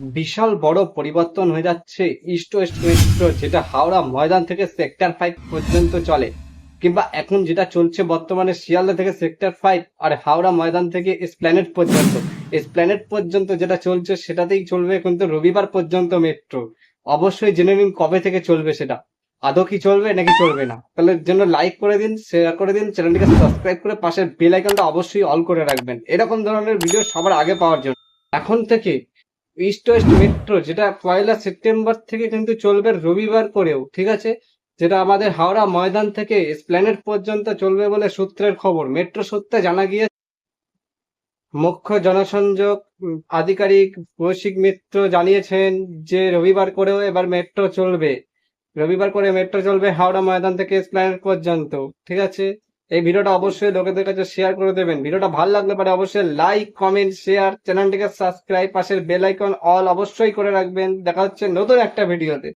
বিশাল বড় পরিবর্তন হয়ে যাচ্ছে ইস্ট ওয়েস্ট মেট্রো যেটা হাওড়া ময়দান থেকে সেক্টর ফাইভ পর্যন্ত চলে, কিংবা এখন যেটা চলছে বর্তমানে শিয়ালদা থেকে সেক্টর ফাইভ আর হাওড়া ময়দান থেকে স্প্ল্যানেট পর্যন্ত। স্প্ল্যানেট পর্যন্ত যেটা চলছে সেটাতেই চলবে কিন্তু রবিবার পর্যন্ত মেট্রো অবশ্যই জেনে নিন কবে থেকে চলবে সেটা। আদৌ কি চলবে নাকি চলবে না। তাহলে জন্য লাইক করে দিন শেয়ার করে দিন চ্যানেলটিকে সাবস্ক্রাইব করে পাশের বেল আইকনটা অবশ্যই অল করে রাখবেন। এরকম ধরনের ভিডিও সবার আগে পাওয়ার জন্য। এখন থেকে ইস্ট ওয়েস্ট মেট্রো যেটা পয়লা সেপ্টেম্বর থেকে কিন্তু চলবে রবিবার করেও, ঠিক আছে? যেটা আমাদের হাওড়া ময়দান থেকে স্প্ল্যানেট পর্যন্ত চলবে বলে সূত্রের খবর। মেট্রো সূত্রে জানা গিয়ে মুখ্য জনসংযোগ আধিকারিক কৌশিক মিত্র জানিয়েছেন যে রবিবার করেও এবার মেট্রো চলবে। রবিবার করে মেট্রো চলবে হাওড়া ময়দান থেকে স্প্ল্যানেট পর্যন্ত, ঠিক আছে? এই ভিডিওটা অবশ্যই লোকেদের কাছে শেয়ার করে দেবেন। ভিডিওটা ভালো লাগলে পারে অবশ্যই লাইক কমেন্ট শেয়ার চ্যানেলটিকে সাবস্ক্রাইব পাশের বেল আইকন অল অবশ্যই করে রাখবেন। দেখা হচ্ছে নতুন একটা ভিডিওতে